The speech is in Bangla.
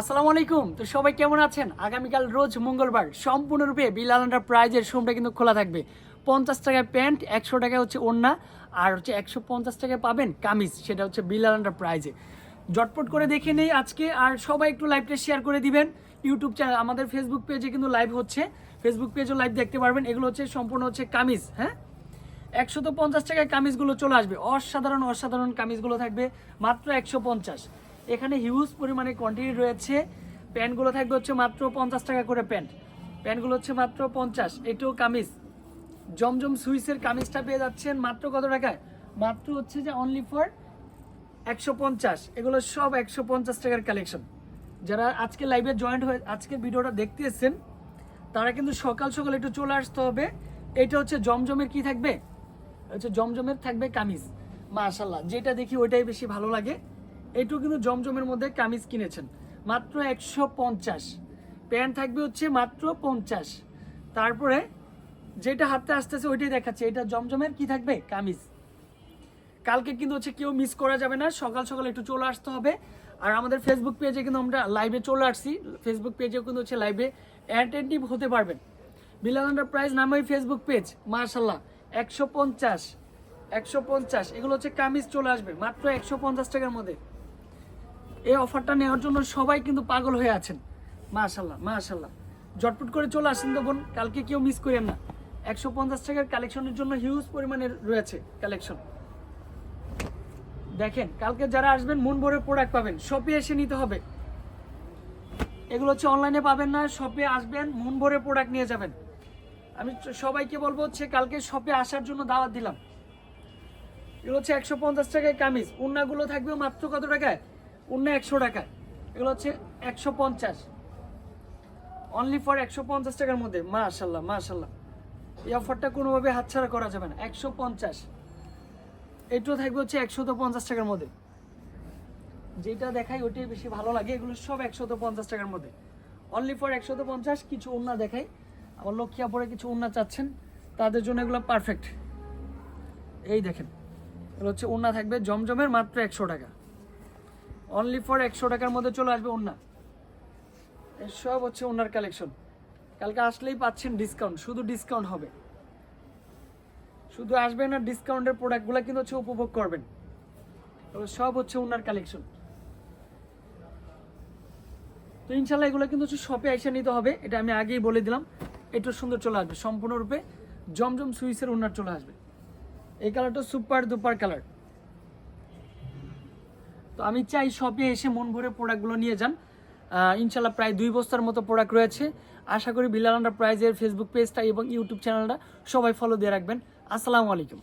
আসসালামু আলাইকুম। তো সবাই কেমন আছেন? আগামীকাল রোজ মঙ্গলবার সম্পূর্ণরূপে বিলাল প্রাইজের শোরুমটা কিন্তু খোলা থাকবে। পঞ্চাশ টাকায় প্যান্ট, একশো টাকায় হচ্ছে ওড়না, আর হচ্ছে একশো পঞ্চাশ টাকায় পাবেন কামিজ, সেটা হচ্ছে বিলাল প্রাইজে জটপট করে দেখে নেই আজকে, আর সবাই একটু লাইভটা শেয়ার করে দিবেন। ইউটিউব চ্যানেল আমাদের ফেসবুক পেজে কিন্তু লাইভ হচ্ছে। ফেসবুক পেজও লাইভ দেখতে পারবেন। এগুলো হচ্ছে সম্পূর্ণ হচ্ছে কামিজ হ্যাঁ? একশো তো পঞ্চাশ টাকায় কামিজগুলো চলে আসবে। অসাধারণ অসাধারণ কামিজগুলো থাকবে। মাত্র একশো পঞ্চাশ। এখানে হিউজ পরিমাণে কোয়ান্টিটি রয়েছে। প্যান্টগুলো থাকবে হচ্ছে মাত্র পঞ্চাশ টাকা করে প্যান্ট প্যান্টগুলো হচ্ছে মাত্র পঞ্চাশ। এটাও কামিজ। জমজম সুইসের কামিজটা পেয়ে যাচ্ছেন মাত্র কত টাকায়? মাত্র হচ্ছে যে অনলি ফর একশো পঞ্চাশ। এগুলো সব একশো পঞ্চাশ টাকার কালেকশন যারা আজকে লাইভে জয়েন্ট হয়ে আজকে ভিডিওটা দেখতে এসেছেন, তারা কিন্তু সকাল সকাল একটু চলে আসতে হবে। এটা হচ্ছে জমজমের কি থাকবে? হচ্ছে জমজমের থাকবে কামিজ। মাশাল্লাহ যেটা দেখি ওইটাই বেশি ভালো লাগে। এইটুকু কিন্তু জমজমের মধ্যে কামিজ কিনেছেন। মাত্র একশো পঞ্চাশ। প্যান্ট থাকবে হচ্ছে মাত্র পঞ্চাশ। তারপরে যেটা হাতে আসতেছে ওইটাই দেখাচ্ছে। এটা জমজমের কি থাকবে? কামিজ। কালকে কিন্তু হচ্ছে কেউ মিস করা যাবে না। সকাল সকাল একটু চলে আসতে হবে। আর আমাদের ফেসবুক পেজে কিন্তু আমরা লাইভে চলে আসছি। ফেসবুক পেজেও কিন্তু হচ্ছে লাইভে অ্যাটেন্টিভ হতে পারবেন। বিলাল প্রাইজ নামে ফেসবুক পেজ মার্শাল্লাহ একশো পঞ্চাশ। একশো পঞ্চাশ। এগুলো হচ্ছে কামিজ চলে আসবে। মাত্র একশো পঞ্চাশ টাকার মধ্যে। এই অফারটা নেওয়ার জন্য সবাই কিন্তু পাগল হয়ে আছেন। মাশাল্লাহ মাশাল্লাহ জটপট করে চলে আসেন তো বোন, কালকে কেউ মিস করেন না। একশো পঞ্চাশ টাকার কালেকশনের জন্য হিউজ পরিমাণে রয়েছে কালেকশন দেখেন, কালকে যারা আসবেন, মন ভরে প্রোডাক্ট পাবেন। শপে এসে নিতে হবে। এগুলো হচ্ছে অনলাইনে পাবেন না শপে আসবেন, মন ভরে প্রোডাক্ট নিয়ে যাবেন। আমি সবাইকে বলব হচ্ছে, কালকে শপে আসার জন্য দাওয়াত দিলাম। এগুলো হচ্ছে একশো পঞ্চাশ টাকায় কামিজ। উন্নাগুলো থাকবে মাত্র কত টাকায়? উন্না একশো টাকায়। এগুলো হচ্ছে একশো পঞ্চাশ। অনলি ফর একশো পঞ্চাশ টাকার মধ্যে। মাশাল্লাহ মাশাল্লাহ। এই অফারটা কোনোভাবে হাতছাড়া করা যাবে না। একশো পঞ্চাশ। এটাও থাকবে হচ্ছে একশো পঞ্চাশ টাকার মধ্যে। যেটা দেখাই ওইটাই বেশি ভালো লাগে। এগুলো সব একশো পঞ্চাশ টাকার মধ্যে। অনলি ফর একশো পঞ্চাশ, কিছু উন্না দেখাই। আমার লক্ষ্মীয়া পরে কিছু উন্না চাচ্ছেন। তাদের জন্য এগুলো পারফেক্ট এই দেখেন। এগুলো হচ্ছে উন্না থাকবে জমজমের মাত্র একশো টাকা। অনলি ফর একশো টাকার মধ্যে চলে আসবে এর সব হচ্ছে ওনার কালেকশন কালকে আসলেই পাচ্ছেন ডিসকাউন্ট শুধু ডিসকাউন্ট হবে। শুধু আসবেন আর ডিসকাউন্টের প্রোডাক্টগুলো কিন্তু হচ্ছে উপভোগ করবেন। সব হচ্ছে ওনার কালেকশন তো ইনশাল্লাহ এগুলো কিন্তু হচ্ছে শপে এসে নিতে হবে। এটা আমি আগেই বলে দিলাম। একটু সুন্দর চলে আসবে। সম্পূর্ণরূপে জমজম সুইসের উনার চলে আসবে। এই কালারটা সুপার দুপার কালার তো আমি চাই শপে এসে মন ভরে প্রোডাক্টগুলো নিয়ে যান। ইনশাল্লাহ প্রায় দুই বস্তার মতো প্রোডাক্ট রয়েছে। আশা করি বিলাল প্রাইজের ফেসবুক পেজটা এবং ইউটিউব চ্যানেলটা সবাই ফলো দিয়ে রাখবেন। আসসালামু আলাইকুম।